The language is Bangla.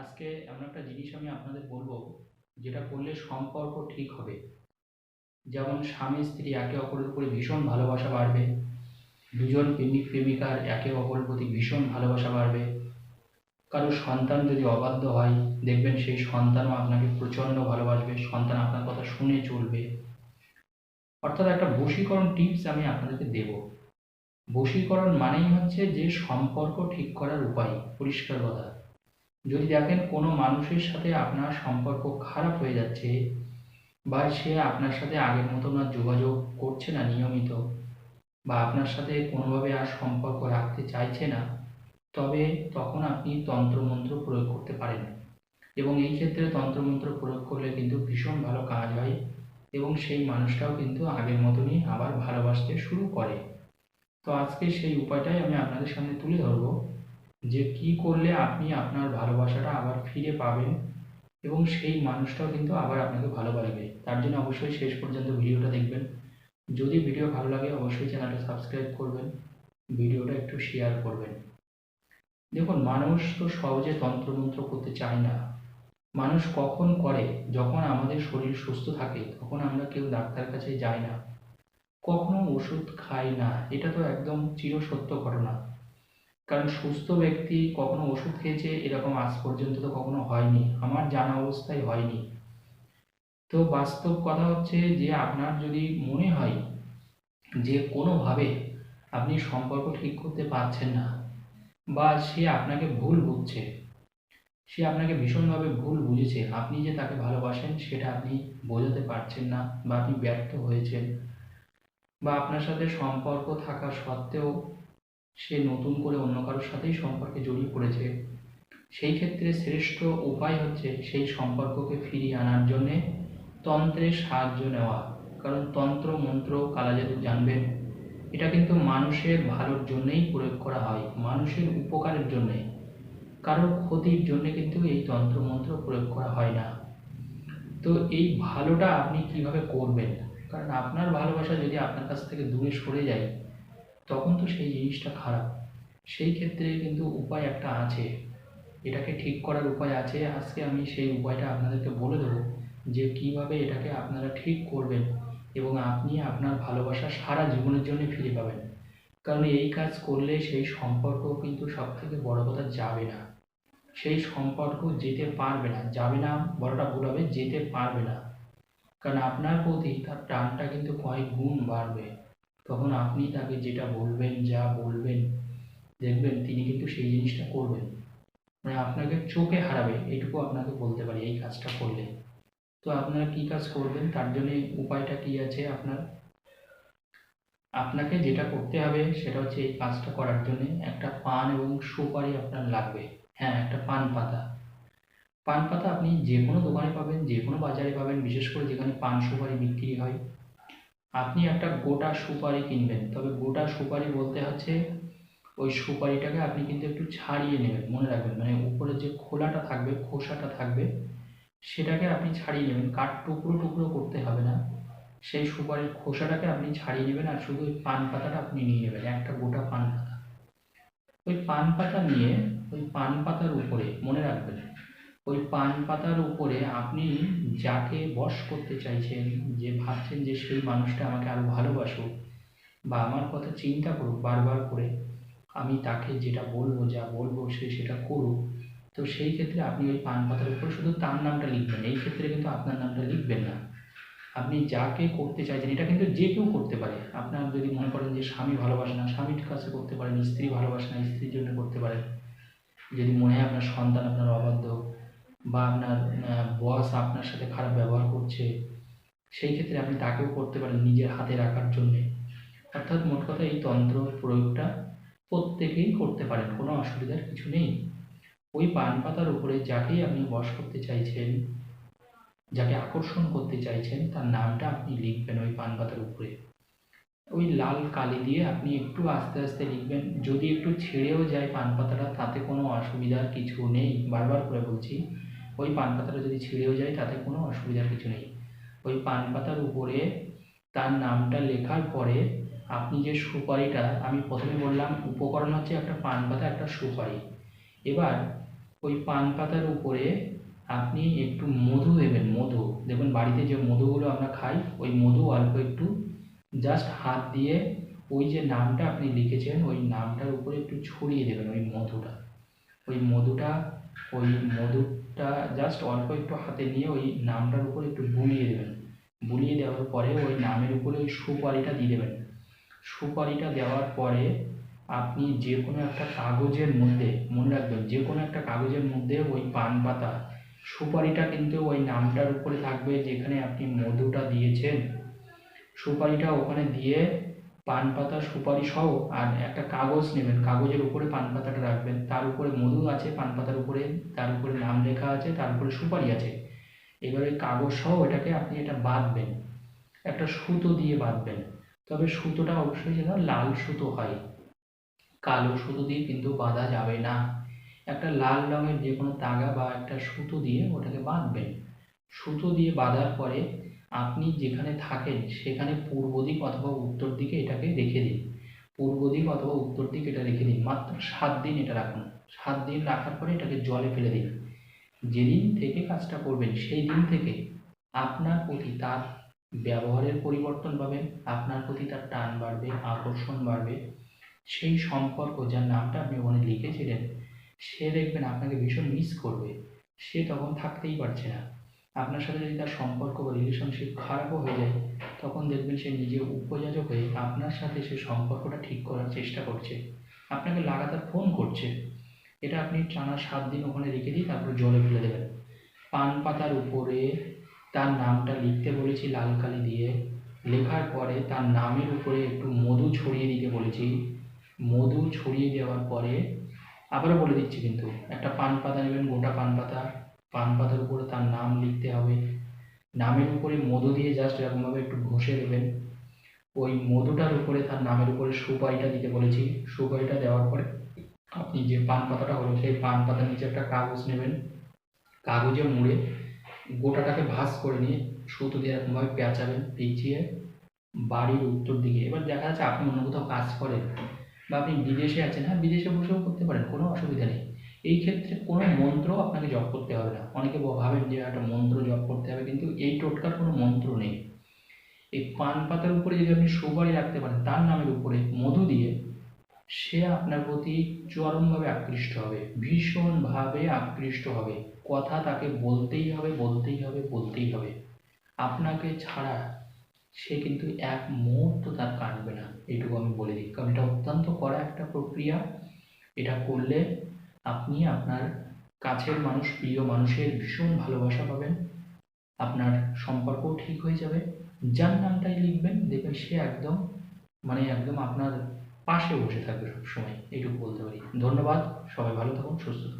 আজকে এমন একটা জিনিস আমি আপনাদের বলব, যেটা করলে সম্পর্ক ঠিক হবে। যেমন স্বামী, স্ত্রী একে অপরের উপরে ভীষণ ভালোবাসা বাড়বে। দুজন প্রেমিক, প্রেমিকার একে অপরের প্রতি ভীষণ ভালোবাসা বাড়বে। কারও সন্তান যদি অবাধ্য হয়, দেখবেন সেই সন্তানও আপনাকে প্রচণ্ড ভালোবাসবে, সন্তান আপনার কথা শুনে চলবে। অর্থাৎ একটা বশীকরণ টিপস আমি আপনাদেরকে দেব। বশীকরণ মানেই হচ্ছে যে সম্পর্ক ঠিক করার উপায়, পরিষ্কার কথা। যদি দেখেন কোনো মানুষের সাথে আপনার সম্পর্ক খারাপ হয়ে যাচ্ছে বা সে আপনার সাথে আগের মতন আর যোগাযোগ করছে না নিয়মিত বা আপনার সাথে কোনোভাবে আর সম্পর্ক রাখতে চাইছে না, তবে তখন আপনি তন্ত্রমন্ত্র প্রয়োগ করতে পারেন। এবং এই ক্ষেত্রে তন্ত্রমন্ত্র প্রয়োগ করলে কিন্তু ভীষণ ভালো কাজ হয় এবং সেই মানুষটাও কিন্তু আগের মতনই আবার ভালোবাসতে শুরু করে। তো আজকে সেই উপায়টাই আমি আপনাদের সামনে তুলে ধরবো। যে কি করলে আপনি আপনার ভালোবাসাটা আবার ফিরে পাবেন এবং সেই মানুষটাও কিন্তু আবার আপনাকে ভালোবাসবে। তার জন্য অবশ্যই শেষ পর্যন্ত ভিডিওটা দেখবেন। যদি ভিডিও ভালো লাগে, অবশ্যই চ্যানেলটা সাবস্ক্রাইব করবেন, ভিডিওটা একটু শেয়ার করবেন। দেখুন, মানুষ তো সহজে তন্ত্রমন্ত্র করতে চায় না। মানুষ কখন করে? যখন আমাদের শরীর সুস্থ থাকে, তখন আমরা কেউ ডাক্তার কাছে যাই না। কখনো ওষুধ খাই না, এটা তো একদম চিরসত্য ঘটনা। কারণ সুস্থ ব্যক্তি কখনো ওষুধ খেয়েছে এরকম আজ পর্যন্ত তো কখনো হয়নি। আমার জানা অবস্থায় হয়নি। তো বাস্তব কথা হচ্ছে যে আপনার যদি মনে হয় যে কোনোভাবে আপনি সম্পর্ক ঠিক করতে পারছেন না বা সে আপনাকে ভুল বুঝছে, সে আপনাকে ভীষণভাবে ভুল বুঝেছে, আপনি যে তাকে ভালোবাসেন সেটা আপনি বোঝাতে পারছেন না বা আপনি ব্যর্থ হয়েছেন বা আপনার সাথে সম্পর্ক থাকা সত্ত্বেও সে নতুন করে অন্য কারোর সাথেই সম্পর্কে জড়িয়ে পড়েছে। সেই ক্ষেত্রে শ্রেষ্ঠ উপায় হচ্ছে সেই সম্পর্ককে ফিরিয়ে আনার জন্যে তন্ত্রের সাহায্য নেওয়া, কারণ তন্ত্র, মন্ত্র কালাজাদু জানবেন। এটা কিন্তু মানুষের ভালোর জন্যেই প্রয়োগ করা হয়, মানুষের উপকারের জন্যে। কারোর ক্ষতির জন্য কিন্তু এই তন্ত্র, মন্ত্র প্রয়োগ করা হয় না। তো এই ভালোটা আপনি কীভাবে করবেন? কারণ আপনার ভালোবাসা যদি আপনার কাছ থেকে দূরে সরে যায় তখন তো সেই জিনিসটা খারাপ। সেই ক্ষেত্রে কিন্তু উপায় একটা আছে। এটাকে ঠিক করার উপায় আছে। আজকে আমি সেই উপায়টা আপনাদেরকে বলে দেবো যে কীভাবে এটাকে আপনারা ঠিক করবেন এবং আপনি আপনার ভালোবাসা সারা জীবনের জন্য ফিরে পাবেন। কারণ এই কাজ করলে সেই সম্পর্ক কিন্তু সব থেকে বড় কথা যাবে না। সেই সম্পর্ক যেতে পারবে না। যাবে না বড়টা ভুল হবে, যেতে পারবে না। কারণ আপনার প্রতি তার টানটা কিন্তু কয়েক গুণ বাড়বে। তখন আপনি তাকে যেটা বলবেন, যা বলবেন, দেখবেন তিনি কিন্তু সেই জিনিসটা করবেন। মানে আপনাকে চোখে হারাবে এটুকু আপনাকে বলতে পারি এই কাজটা করলে। তো আপনারা কি কাজ করবেন? তার জন্য উপায়টা কি আছে আপনার? আপনাকে যেটা করতে হবে সেটা হচ্ছে এই কাজটা করার জন্য একটা পান এবং সুপারি আপনার লাগবে। হ্যাঁ একটা পান পাতা। পান পাতা আপনি যে কোনো দোকানে পাবেন যে কোনো বাজারে পাবেন, বিশেষ করে যেখানে পান সুপারি বিক্রি হয়। আপনি একটা গোটা সুপারি কিনবেন। তবে গোটা সুপারি বলতে হচ্ছে ওই সুপারিটাকে আপনি কিন্তু একটু ছাড়িয়ে নেবেন, মনে রাখবেন। মানে উপরে যে খোলাটা থাকবে, খোসাটা থাকবে, সেটাকে আপনি ছাড়িয়ে নেবেন। কাঠ টুকরো টুকরো করতে হবে না। সেই সুপারির খোসাটাকে আপনি ছাড়িয়ে নেবেন আর শুধু ওই পান পাতাটা আপনি নিয়ে নেবেন, একটা গোটা পান পাতা। ওই পান পাতা নিয়ে ওই পান পাতার উপরে, মনে রাখবেন ওই পান পাতার উপরে আপনি যাকে বশ করতে চাইছেন, যে ভাবছেন যে সেই মানুষটা আমাকে আরও ভালোবাসুক বা আমার কথা চিন্তা করুক বারবার করে, আমি তাকে যেটা বলব, যা বলব সে সেটা করুক, তো সেই ক্ষেত্রে আপনি ওই পান পাতার উপরে শুধু তার নামটা লিখবেন, এই ক্ষেত্রে কিন্তু আপনার নামটা লিখবেন না। আপনি যাকে করতে চাইছেন, এটা কিন্তু যে কেউ করতে পারে। আপনার যদি মনে করেন যে স্বামী ভালোবাসে না, স্বামীর কাছে করতে পারেন, স্ত্রী ভালোবাসে না, স্ত্রীর জন্য করতে পারেন। যদি মনে হয় আপনার সন্তান আপনার অবাধ্য বা আপনার বস আপনার সাথে খারাপ ব্যবহার করছে, সেই ক্ষেত্রে আপনি তাকেও করতে পারেন নিজের হাতে রাখার জন্যে। অর্থাৎ মোট কথা এই তন্ত্র প্রয়োগটা প্রত্যেকেই করতে পারেন, কোনো অসুবিধার কিছু নেই। ওই পান পাতার উপরে যাকেই আপনি বশ করতে চাইছেন, যাকে আকর্ষণ করতে চাইছেন, তার নামটা আপনি লিখবেন ওই পান পাতার উপরে। ওই লাল কালি দিয়ে আপনি একটু আস্তে আস্তে লিখবেন। যদি একটু ছেড়েও যায় পান পাতাটা, তাতে কোনো অসুবিধার কিছু নেই। বারবার করে বলছি ওই পান পাতাটা যদি ছিঁড়েও যায়, তাতে কোনো অসুবিধার কিছু নেই। ওই পান পাতার উপরে তার নামটা লেখার পরে আপনি যে সুপারিটা, আমি প্রথমে বললাম, উপকরণ হচ্ছে একটা পান পাতা, একটা সুপারি। এবার ওই পান পাতার উপরে আপনি একটু মধু দেবেন, মধু। দেখবেন বাড়িতে যে মধুগুলো আমরা খাই, ওই মধু অল্প একটু জাস্ট হাত দিয়ে ওই যে নামটা আপনি লিখেছেন, ওই নামটার উপরে একটু ছড়িয়ে দেবেন ওই মধুটা। ওই মধুটা ওই মধুটা জাস্ট অল্প একটু হাতে নিয়ে ওই নামটার উপরে একটু বুলিয়ে দেবেন। বুলিয়ে দেওয়ার পরে ওই নামের উপরে ওই সুপারিটা দিয়ে দেবেন। সুপারিটা দেওয়ার পরে আপনি যে কোনো একটা কাগজের মধ্যে, মনে রাখবেন যে কোনো একটা কাগজের মধ্যে ওই পান পাতা, সুপারিটা কিন্তু ওই নামটার উপরে থাকবে যেখানে আপনি মধুটা দিয়েছেন। সুপারিটা ওখানে দিয়ে পান পাতা সুপারি সহ, আর একটা কাগজ নেবেন। কাগজের উপরে পান পাতাটা রাখবেন। তার উপরে মধু আছে পান পাতার উপরে, তার উপরে নাম লেখা আছে, তার উপরে সুপারি আছে। এবার ওই কাগজ সহ এটাকে আপনি এটা বাঁধবেন। একটা সুতো দিয়ে বাঁধবেন। তবে সুতোটা অবশ্যই যেন লাল সুতো হয়। কালো সুতো দিয়ে কিন্তু বাঁধা যাবে না। একটা লাল রঙের যে কোনো তাগা বা একটা সুতো দিয়ে ওটাকে বাঁধবেন। সুতো দিয়ে বাঁধার পরে আপনি যেখানে থাকেন সেখানে পূর্ব দিক অথবা উত্তর দিকে এটাকে রেখে দিন। পূর্ব দিক অথবা উত্তর দিক এটা রেখে দিন। মাত্র সাত দিন এটা রাখুন। সাত দিন রাখার পরে এটাকে জলে ফেলে দিন। যেদিন থেকে কাজটা করবেন সেই দিন থেকে আপনার প্রতি তার ব্যবহারের পরিবর্তন পাবেন আপনার প্রতি তার টান বাড়বে, আকর্ষণ বাড়বে। সেই সম্পর্ক যার নামটা আপনি ওখানে লিখেছিলেন, সে দেখবেন আপনাকে ভীষণ মিস করবে। সে তখন থাকতেই পারছে না। আপনার সাথে যদি তার সম্পর্ক বা রিলেশনশিপ খারাপও হয়ে যায়, তখন দেখবেন সে নিজে উপযোজক হয়ে আপনার সাথে সে সম্পর্কটা ঠিক করার চেষ্টা করছে। আপনাকে লাগাতার ফোন করছে। এটা আপনি টানা সাত দিন ওখানে রেখে দিয়ে তারপর জলে ফেলে দেবেন। পান পাতার উপরে তার নামটা লিখতে বলেছি, লাল কালি দিয়ে। লেখার পরে তার নামের উপরে একটু মধু ছড়িয়ে দিতে বলেছি। মধু ছড়িয়ে দেওয়ার পরে আবারও বলে দিচ্ছি কিন্তু, একটা পান পাতা নেবেন, গোটা পান পাতা। পান পাতার উপরে তার নাম লিখতে হবে। নামের উপরে মধু দিয়ে জাস্ট এরকমভাবে একটু ঘষে দেবেন। ওই মধুটার উপরে তার নামের উপরে সুপারিটা দিতে বলেছি। সুপারিটা দেওয়ার পরে আপনি যে পান পাতাটা হলো সেই পান পাতার নিচে একটা কাগজ নেবেন। কাগজে মুড়ে গোটাটাকে ভাঁজ করে নিয়ে সুতো দিয়ে এরকমভাবে পেঁচাবেন, পেঁচিয়ে বাড়ির উত্তর দিকে। এবার দেখা যাচ্ছে আপনি অন্য কোথাও কাজ করেন বা আপনি বিদেশে আছেন হ্যাঁ বিদেশে বসেও করতে পারেন, কোনো অসুবিধা নেই। এই ক্ষেত্রে কোনো মন্ত্র আপনাকে জপ করতে হবে না। অনেকে ভাবেন যে একটা মন্ত্র জপ করতে হবে, কিন্তু এই টোটকার কোনো মন্ত্র নেই। এই পান পাতার উপরে যদি আপনি সুপারি রাখতে পারেন, তার নামের উপরে মধু দিয়ে সে আপনার প্রতি চরমভাবে আকৃষ্ট হবে, ভীষণভাবে আকৃষ্ট হবে। কথা তাকে বলতেই হবে বলতেই হবে বলতেই হবে। আপনাকে ছাড়া সে কিন্তু এক মুহূর্ত তার কাটবে না এটুকু আমি বলে দিই। কারণ এটা অত্যন্ত কড়া একটা প্রক্রিয়া। এটা করলে আপনি আপনার কাছের মানুষ, প্রিয় মানুষের ভীষণ ভালোবাসা পাবেন। আপনার সম্পর্কও ঠিক হয়ে যাবে। যার নামটাই লিখবেন, দেখবেন সে একদম মানে একদম আপনার পাশে বসে থাকবে সবসময়। এইটুকু বলতে পারি। ধন্যবাদ। সবাই ভালো থাকুন, সুস্থ থাকুন।